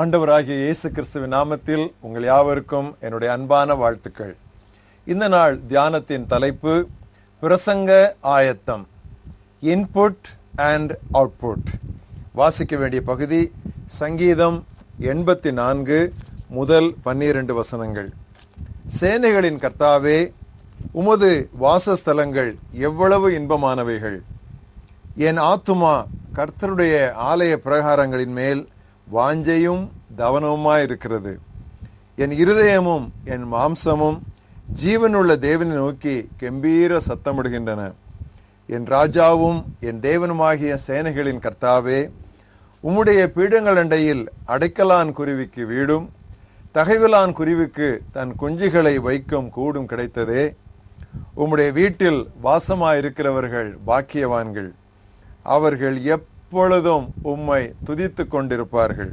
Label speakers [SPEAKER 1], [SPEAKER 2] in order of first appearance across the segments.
[SPEAKER 1] ஆண்டவராகிய இயேசு கிறிஸ்துவின் நாமத்தில் உங்கள் யாவருக்கும் என்னுடைய அன்பான வாழ்த்துக்கள். இந்த நாள் தியானத்தின் தலைப்பு பிரசங்க ஆயத்தம் இன்புட் அண்ட் அவுட்புட் வாசிக்க வேண்டிய பகுதி சங்கீதம் எண்பத்தி நான்கு முதல் பன்னிரண்டு வசனங்கள். சேனைகளின் கர்த்தாவே உமது வாசஸ்தலங்கள் எவ்வளவு இன்பமானவைகள். என் ஆத்துமா கர்த்தருடைய ஆலய பிரகாரங்களின் மேல் வாஞ்சையும் தவனவுமாயிருக்கிறது என் இருதயமும் என் மாம்சமும் ஜீவனுள்ள தேவனை நோக்கி கம்பீர சத்தமிடுகின்றன. என் ராஜாவும் என் தேவனுமாகிய சேனைகளின் கர்த்தாவே உம்முடைய பீடங்கள் அண்டையில் அடைக்கலான் குருவிக்கு வீடும் தகைவிலான் குருவிக்கு தன் குஞ்சுகளை வைக்கும் கூடும் கிடைத்ததே. உம்முடைய வீட்டில் வாசமாயிருக்கிறவர்கள் பாக்கியவான்கள். அவர்கள் எப் எப்பொழுதும் உம்மை துதித்து கொண்டிருப்பார்கள்.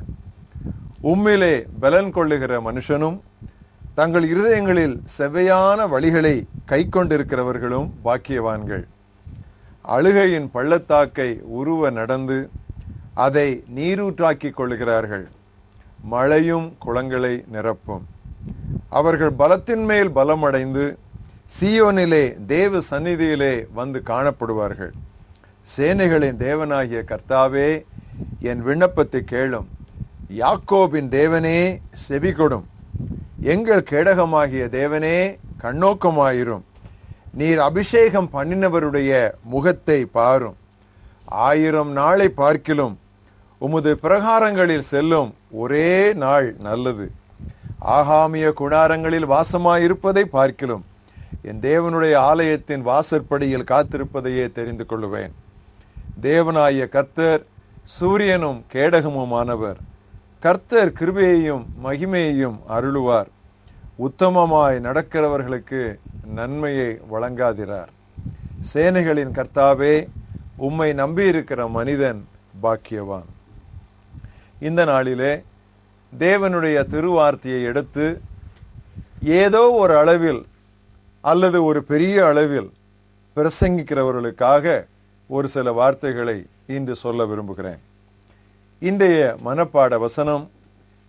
[SPEAKER 1] உம்மிலே பலன் கொள்ளுகிற மனுஷனும் தங்கள் இருதயங்களில் செவ்வையான வழிகளை கை கொண்டிருக்கிறவர்களும் பாக்கியவான்கள். அழுகையின் பள்ளத்தாக்கை உருவ நடந்து அதை நீரூற்றாக்கிக் கொள்கிறார்கள் மழையும் குளங்களை நிரப்பும். அவர்கள் பலத்தின் மேல் பலமடைந்து சியோனிலே தேவ சந்நிதியிலே வந்து காணப்படுவார்கள். சேனைகளின் தேவனாகிய கர்த்தாவே என் விண்ணப்பத்தை கேளும். யாக்கோபின் தேவனே செவி கொடும் எங்கள் கேடகமாகிய தேவனே கண்ணோக்கமாயிரும். நீர் அபிஷேகம் பண்ணினவருடைய முகத்தை பாரும். ஆயிரம் நாளை பார்க்கிலும் உமது பிரகாரங்களில் செல்லும் ஒரே நாள் நல்லது. ஆகாமிய குடாரங்களில் வாசமாயிருப்பதை பார்க்கிலும் என் தேவனுடைய ஆலயத்தின் வாசற்படியில் காத்திருப்பதையே தெரிந்து கொள்ளுவேன். தேவனாய கர்த்தர் சூரியனும் கேடகமுமானவர். கர்த்தர் கிருபையையும் மகிமையையும் அருளுவார். உத்தமமாய் நடக்கிறவர்களுக்கு நன்மையை வழங்காதிரார். சேனைகளின் கர்த்தாவே உம்மை நம்பியிருக்கிற மனிதன் பாக்கியவான். இந்த நாளிலே தேவனுடைய திருவார்த்தையை எடுத்து ஏதோ ஒரு அளவில் அல்லது ஒரு பெரிய அளவில் பிரசங்கிக்கிறவர்களுக்காக ஒரு சில வார்த்தைகளை இன்று சொல்ல விரும்புகிறேன். இன்றைய மனப்பாட வசனம்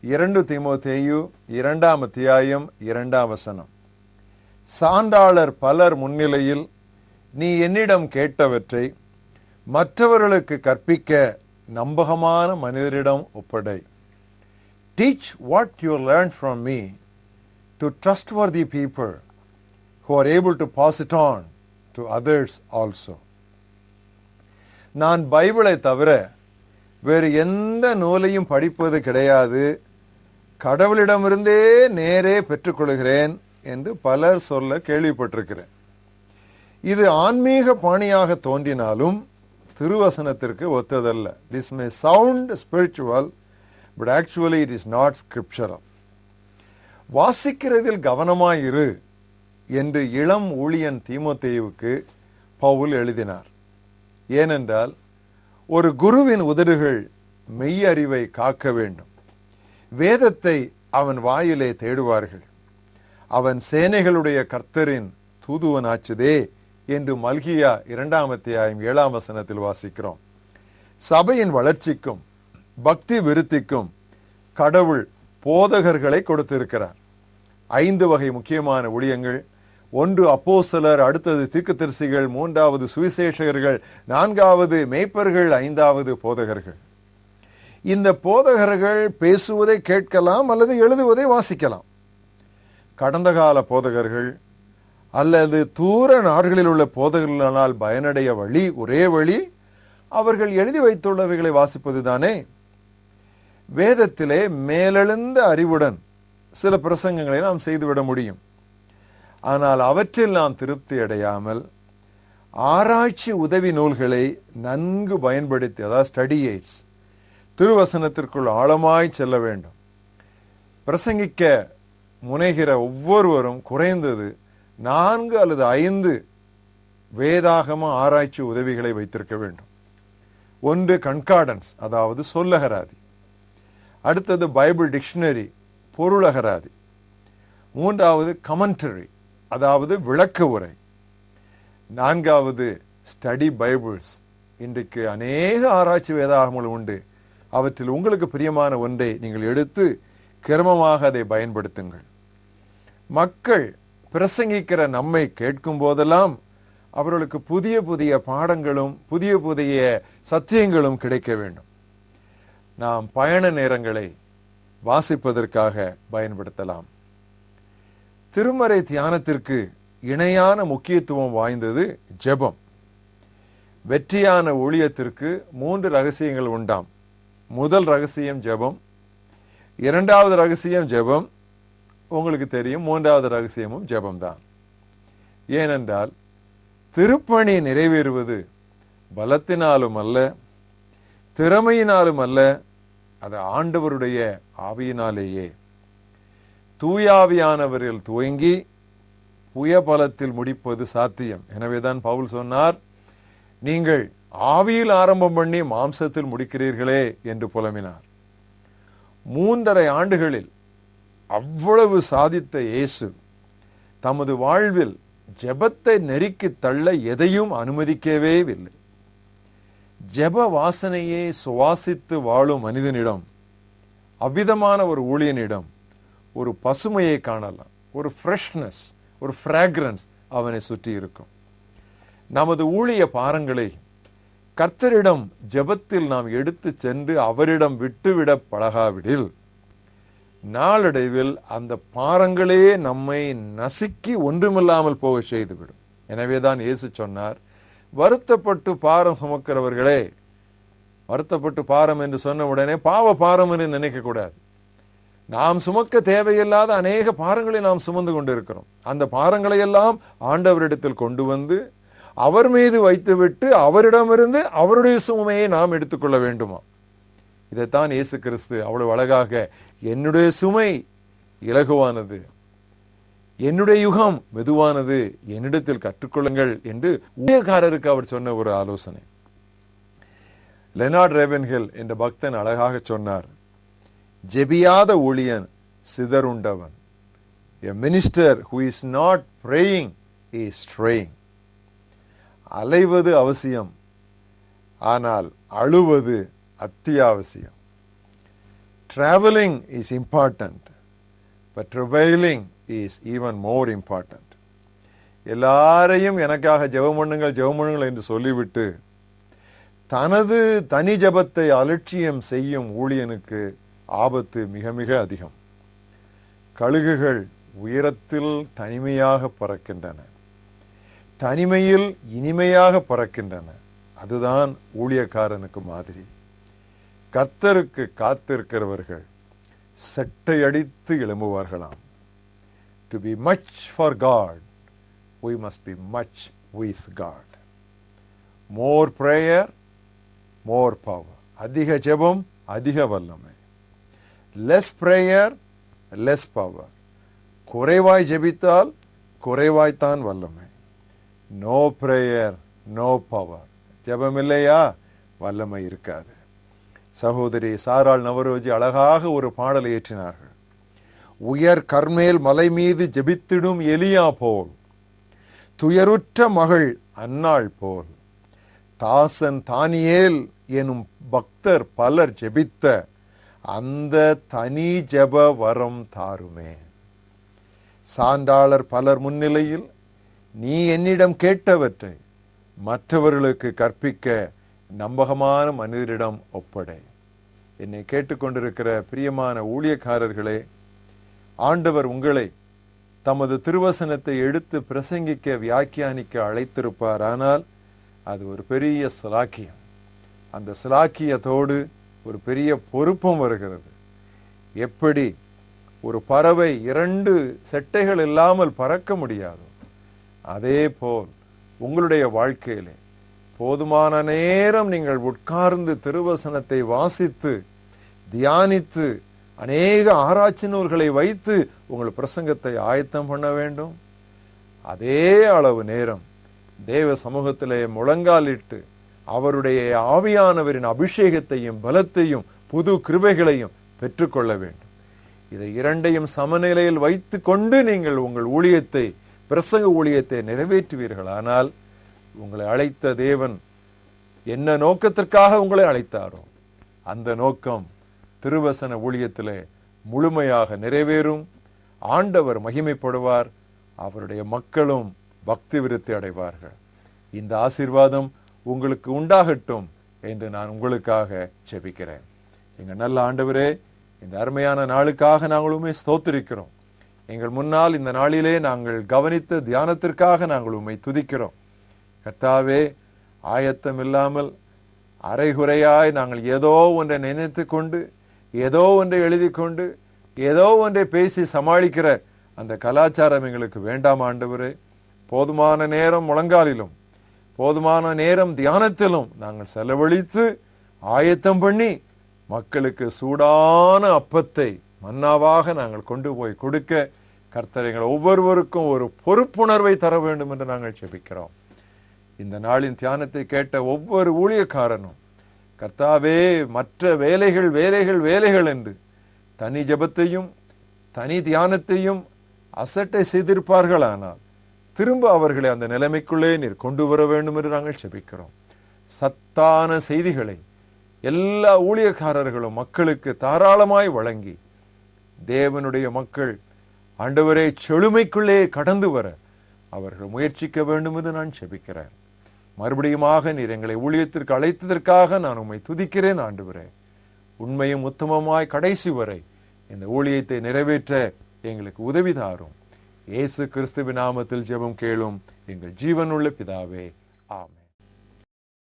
[SPEAKER 1] இரண்டு திமோத்தேயு இரண்டாம் அத்தியாயம் இரண்டாம் வசனம். சான்றாளர் பலர் முன்னிலையில் நீ என்னிடம் கேட்டவற்றை மற்றவர்களுக்கு கற்பிக்க நம்பகமான மனிதரிடம் ஒப்படை. Teach what you learn from me to trustworthy the people who are able to pass it on to others also நான் பைபிளை தவிர வேறு எந்த நூலையும் படிப்பது கிடையாது. கடவுளிடமிருந்தே நேரே பெற்றுக்கொள்கிறேன் என்று பலர் சொல்ல கேள்விப்பட்டிருக்கிறேன். இது ஆன்மீக பாணியாக தோன்றினாலும் திருவசனத்திற்கு ஒத்ததல்ல. This may sound spiritual but actually it is not scriptural வாசிக்கிறதில் கவனமாயிரு என்று இளம் ஊழியன் தீமோத்தேயுவுக்கு பவுல் எழுதினார். ஏனென்றால் ஒரு குருவின் உதடுகள் மெய் அறிவை காக்க வேண்டும். வேதத்தை அவன் வாயிலே தேடுவார்கள். அவன் சேனைகளுடைய கர்த்தரின் தூதுவனாச்சுதே என்று மல்கியா இரண்டாம் அத்தியாயம் ஏழாம் வசனத்தில் வாசிக்கிறோம். சபையின் வளர்ச்சிக்கும் பக்தி விருத்திக்கும் கடவுள் போதகர்களை கொடுத்திருக்கிறார். ஐந்து வகை முக்கியமான ஊழியங்கள் ஒன்று அப்போஸ்தலர் அடுத்தது தீர்க்கதரிசிகள் மூன்றாவது சுவிசேஷகர்கள் நான்காவது மேய்ப்பர்கள் ஐந்தாவது போதகர்கள். இந்த போதகர்கள் பேசுவதை கேட்கலாம் அல்லது எழுதுவதை வாசிக்கலாம். கடந்த கால போதகர்கள் அல்லது தூர நாடுகளில் உள்ள போதகர்களால் பயனடைய வழி ஒரே வழி அவர்கள் எழுதி வைத்துள்ளவைகளை வாசிப்பது தானே வேதத்திலே மேலெழுந்த அறிவுடன் சில பிரசங்கங்களை நாம் செய்துவிட முடியும். ஆனால் அவற்றில் நாம் திருப்தி அடையாமல் ஆராய்ச்சி உதவி நூல்களை நன்கு பயன்படுத்தி அதாவது ஸ்டடி எய்ட்ஸ் திருவசனத்திற்குள் ஆழமாய் செல்ல வேண்டும். பிரசங்கிக்க முனைகிற ஒவ்வொருவரும் குறைந்தது நான்கு அல்லது ஐந்து வேதாகம ஆராய்ச்சி உதவிகளை வைத்திருக்க வேண்டும். ஒன்று கண்கார்டன்ஸ் அதாவது சொல்லகராதி. அடுத்தது பைபிள் டிக்ஷனரி பொருளகராதி. மூன்றாவது கமெண்டரி அதாவது விளக்க உரை. நான்காவது ஸ்டடி பைபிள்ஸ் இன்றைக்கு அநேக ஆராய்ச்சி வேதாகங்கள் உண்டு. அவற்றில் உங்களுக்கு பிரியமான ஒன்றை நீங்கள் எடுத்து கிரமமாக அதை பயன்படுத்துங்கள். மக்கள் பிரசங்கிக்கிற நம்மை கேட்கும் போதெல்லாம் அவர்களுக்கு புதிய புதிய பாடங்களும் புதிய புதிய சத்தியங்களும் கிடைக்க வேண்டும். நாம் பயண நேரங்களை வாசிப்பதற்காக பயன்படுத்தலாம். திருமறை தியானத்திற்கு இணையான முக்கியத்துவம் வாய்ந்தது ஜெபம். வெற்றியான ஊழியத்திற்கு மூன்று ரகசியங்கள் உண்டாம். முதல் ரகசியம் ஜெபம். இரண்டாவது ரகசியம் ஜெபம். உங்களுக்கு தெரியும் மூன்றாவது ரகசியமும் ஜெபம்தான். ஏனென்றால் திருப்பணி நிறைவேறுவது பலத்தினாலும் அல்ல திறமையினாலும் அல்ல அது ஆண்டவருடைய ஆவியினாலேயே. தூயாவியானவரில் துவங்கி புயபலத்தில் முடிப்பது சாத்தியம். எனவேதான் பவுல் சொன்னார் நீங்கள் ஆவியில் ஆரம்பம் பண்ணி மாம்சத்தில் முடிக்கிறீர்களே என்று புலம்பினார். மூன்றரை ஆண்டுகளில் அவ்வளவு சாதித்த இயேசு தமது வாழ்வில் ஜெபத்தை நெருக்கி தள்ள எதையும் அனுமதிக்கவே இல்லை. ஜெப வாசனையை சுவாசித்து வாழும் மனிதனிடம் அவ்விதமான ஒரு ஊழியனிடம் ஒரு பசுமையை காணலாம். ஒரு ஃப்ரெஷ்னஸ் ஒரு ஃப்ராக்ரன்ஸ் அவனை சுற்றி இருக்கும். நமது ஊழிய பாரங்களை கர்த்தரிடம் ஜெபத்தில் நாம் எடுத்து சென்று அவரிடம் விட்டுவிட பழகாவிடில் நாளடைவில் அந்த பாரங்களே நம்மை நசுக்கி ஒன்றுமில்லாமல் போக செய்துவிடும். எனவேதான் இயேசு சொன்னார் வருத்தப்பட்டு பாரம் சுமக்கிறவர்களே வருத்தப்பட்டு பாரம் என்று சொன்ன உடனே பாவ பாரம் என்று நினைக்கக்கூடாது நாம் சுமக்க தேவையில்லாத அநேக பாரங்களை நாம் சுமந்து கொண்டிருக்கிறோம். அந்த பாரங்களை எல்லாம் ஆண்டவரிடத்தில் கொண்டு வந்து அவர் மீது வைத்துவிட்டு அவரிடமிருந்து அவருடைய சுமையை நாம் எடுத்துக்கொள்ள வேண்டுமா? இதைத்தான் இயேசு கிறிஸ்து அவ்வளவு அழகாக என்னுடைய சுமை இலகுவானது என்னுடைய யுகம் மெதுவானது என்னிடத்தில் கற்றுக்கொள்ளுங்கள் என்று ஊழியக்காரருக்கு அவர் சொன்ன ஒரு ஆலோசனை. லெனார்ட் ரேவன்ஹில் என்ற பக்தன் அழகாக சொன்னார். ஜெபியாத ஊழியன் சிதறுண்டவன். A minister who is not praying is straying அலைவது அவசியம் ஆனால் அழுவது அத்தியாவசியம். Travelling is important but travailing is even more important எல்லாரையும் எனக்காக ஜெபம் பண்ணுங்கள் ஜெபம் பண்ணுங்கள் என்று சொல்லிவிட்டு தனது தனி ஜபத்தை அலட்சியம் செய்யும் ஊழியனுக்கு ஆபத்து மிக மிக அதிகம். கழுகுகள் உயரத்தில் தனிமையாக பறக்கின்றன. தனிமையில் இனிமையாக பறக்கின்றன. அதுதான் ஊழியக்காரனுக்கு மாதிரி. கர்த்தருக்கு காத்திருக்கிறவர்கள் செட்டையடித்து எழும்புவார்களாம். To be much for God we must be much with God more prayer more power அதிக ஜெபம் அதிக வல்லமை. லெஸ் ப்ரேயர் லெஸ் பவர் குறைவாய் ஜெபித்தால் குறைவாய்த்தான் வல்லமை. நோ பிரேயர் நோ பவர் ஜெபம் இல்லையா வல்லமை இருக்காது. சகோதரி சாரால் நவரோஜி அழகாக ஒரு பாடலை ஏற்றினார்கள். உயர் கர்மேல் மலை மீது ஜெபித்திடும் எலியா போல். துயருற்ற மகள் அன்னாள் போல். தாசன் தானியேல் எனும் பக்தர் பலர் ஜெபித்த அந்த தனி ஜப வரம் தாருமே. சான்றாளர் பலர் முன்னிலையில் நீ என்னிடம் கேட்டவற்றை மற்றவர்களுக்கு கற்பிக்க நம்பகமான மனிதரிடம் ஒப்படை. என்னை கேட்டுக்கொண்டிருக்கிற பிரியமான ஊழியக்காரர்களே ஆண்டவர் உங்களை தமது திருவசனத்தை எடுத்து பிரசங்கிக்க வியாக்கியானிக்க அழைத்திருப்பார். ஆனால் அது ஒரு பெரிய சிலாக்கியம். அந்த சிலாக்கியத்தோடு ஒரு பெரிய பொறுப்பும் வருகிறது. எப்படி ஒரு பறவை இரண்டு செட்டைகள் இல்லாமல் பறக்க முடியாது அதே போல் உங்களுடைய வாழ்க்கையிலே போதுமான நேரம் நீங்கள் உட்கார்ந்து திருவசனத்தை வாசித்து தியானித்து அநேக ஆராய்ச்சி நூல்களை வைத்து உங்கள் பிரசங்கத்தை ஆயத்தம் பண்ண வேண்டும். அதே அளவு நேரம் தேவ சமூகத்திலே முழங்காலிட்டு அவருடைய ஆவியானவரின் அபிஷேகத்தையும் பலத்தையும் புது கிருபைகளையும் பெற்றுக்கொள்ள வேண்டும். இதை இரண்டையும் சமநிலையில் வைத்து கொண்டு நீங்கள் உங்கள் ஊழியத்தை பிரசங்க ஊழியத்தை நிறைவேற்றுவீர்கள். ஆனால் உங்களை அழைத்த தேவன் என்ன நோக்கத்திற்காக உங்களை அழைத்தாரோ அந்த நோக்கம் திருவசன ஊழியத்திலே முழுமையாக நிறைவேறும். ஆண்டவர் மகிமைப்படுவார் அவருடைய மக்களும் பக்தி விருத்தி அடைவார்கள். இந்த ஆசீர்வாதம் உங்களுக்கு உண்டாகட்டும் என்று நான் உங்களுக்காக செபிக்கிறேன் எங்கள் நல்ல ஆண்டவரே இந்த அருமையான நாளுக்காக நாங்களுமே ஸ்தோத்திருக்கிறோம். எங்கள் முன்னால் இந்த நாளிலே நாங்கள் கவனித்த தியானத்திற்காக நாங்கள் உண்மை துதிக்கிறோம். கர்த்தாவே ஆயத்தம் இல்லாமல் அரைகுறையாய் நாங்கள் ஏதோ ஒன்றை நினைத்து கொண்டு ஏதோ ஒன்றை எழுதி கொண்டு ஏதோ ஒன்றை பேசி சமாளிக்கிற அந்த கலாச்சாரம் எங்களுக்கு வேண்டாம் ஆண்டவரே. போதுமான நேரம் முழங்காலிலும் போதுமான நேரம் தியானத்திலும் நாங்கள் செலவழித்து ஆயத்தம் பண்ணி மக்களுக்கு சூடான அப்பத்தை மன்னாவாக நாங்கள் கொண்டு போய் கொடுக்க கர்த்தரைகள் ஒவ்வொருவருக்கும் ஒரு பொறுப்புணர்வை தர வேண்டும் என்று நாங்கள் செபிக்கிறோம் இந்த நாளின் தியானத்தை கேட்ட ஒவ்வொரு ஊழியக்காரனும் கர்த்தாவே மற்ற வேலைகள் வேலைகள் வேலைகள் என்று தனி ஜெபத்தையும் தனி தியானத்தையும் அசட்டை செய்திருப்பார்களானால் திரும்ப அவர்களை அந்த நிலைமைக்குள்ளே நீர் கொண்டு வர வேண்டும் என்று நாங்கள் செபிக்கிறோம். சத்தான செய்திகளை எல்லா ஊழியக்காரர்களும் மக்களுக்கு தாராளமாய் வழங்கி தேவனுடைய மக்கள் ஆண்டவரே செழுமைக்குள்ளே கடந்து வர அவர்கள் முயற்சிக்க வேண்டும் என்று நான் செபிக்கிறேன். மறுபடியுமாக நீர் எங்களை ஊழியத்திற்கு அழைத்ததற்காக நான் உம்மை துதிக்கிறேன் ஆண்டவரே. உண்மையும் உத்தமமாய் கடைசி வரை இந்த ஊழியத்தை நிறைவேற்ற எங்களுக்கு உதவி தாரும். இயேசு கிறிஸ்துவின் நாமத்தில் ஜெபம் கேளும் எங்கள் ஜீவனுள்ள பிதாவே ஆமென்.